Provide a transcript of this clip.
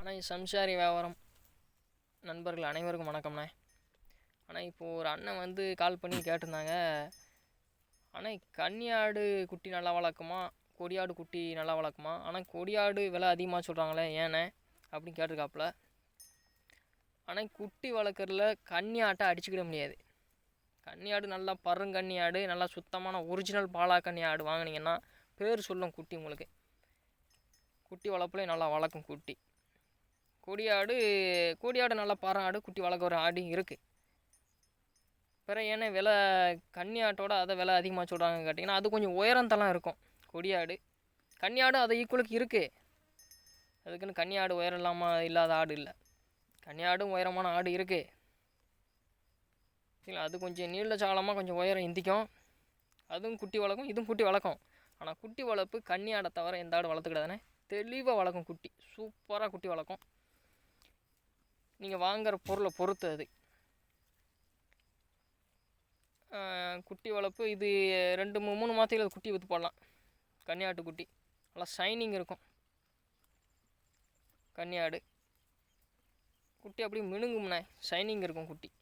ஆனால் சம்சாரி வியாபாரம். நண்பர்கள் அனைவருக்கும் வணக்கம்ண்ணே. ஆனால் இப்போது ஒரு அண்ணன் வந்து கால் பண்ணி கேட்டிருந்தாங்க. ஆனால் கன்னியாடு குட்டி நல்லா வளர்க்குமா? கொடியாடு குட்டி நல்லா வளர்க்குமா? ஆனால் கொடியாடு விலை அதிகமாக சொல்கிறாங்களே ஏண்ணே அப்படின்னு கேட்டிருக்காப்புல. ஆனால் குட்டி வளர்க்குறதுல கன்னியாட்டை அடிச்சுக்கிட முடியாது. கன்னியாடு நல்லா பருங்கன்னியாடு நல்லா சுத்தமான ஒரிஜினல் பாலா கன்னியாடு வாங்கினீங்கன்னா பேர் சொல்லும் குட்டி உங்களுக்கு. குட்டி வளர்ப்புலேயும் நல்லா வளர்க்கும் குட்டி. கொடியாடு கொடியாடு நல்லா பாறை ஆடு குட்டி வளர்க்குற ஆடு இருக்குது பிறகு ஏன்னா விலை கன்னியாட்டோட அதை விலை அதிகமாக சொல்கிறாங்க கேட்டிங்கன்னா அது கொஞ்சம் உயரந்தெல்லாம் இருக்கும் கொடியாடு. கன்னியாடு அதை ஈக்குவலுக்கு இருக்குது அதுக்குன்னு கன்னியாடு உயரம் இல்லாமல் இல்லாத ஆடு இல்லை. கன்னியாடும் உயரமான ஆடு இருக்குது இல்லை அது கொஞ்சம் நீள சாலமாக கொஞ்சம் உயரம் இந்திக்கும். அதுவும் குட்டி வளர்க்கும் இதுவும் குட்டி வளர்க்கும். ஆனால் குட்டி வளர்ப்பு கன்னியாடை தவிர எந்த ஆடு வளர்த்துக்கிடாதானே தெளிவாக வளர்க்கும் குட்டி. சூப்பராக குட்டி வளர்க்கும். நீங்கள் வாங்குற பொருளை பொறுத்து அது. குட்டி வளர்ப்பு இது ரெண்டு மூ- மூணு மாதத்துக்கு அது குட்டி விற்று போடலாம். கன்னியாட்டு குட்டி. நல்லா ஷைனிங் இருக்கும். கன்னியாடு. குட்டி அப்படியே மினுங்கும்ண்ணே. ஷைனிங் இருக்கும் குட்டி.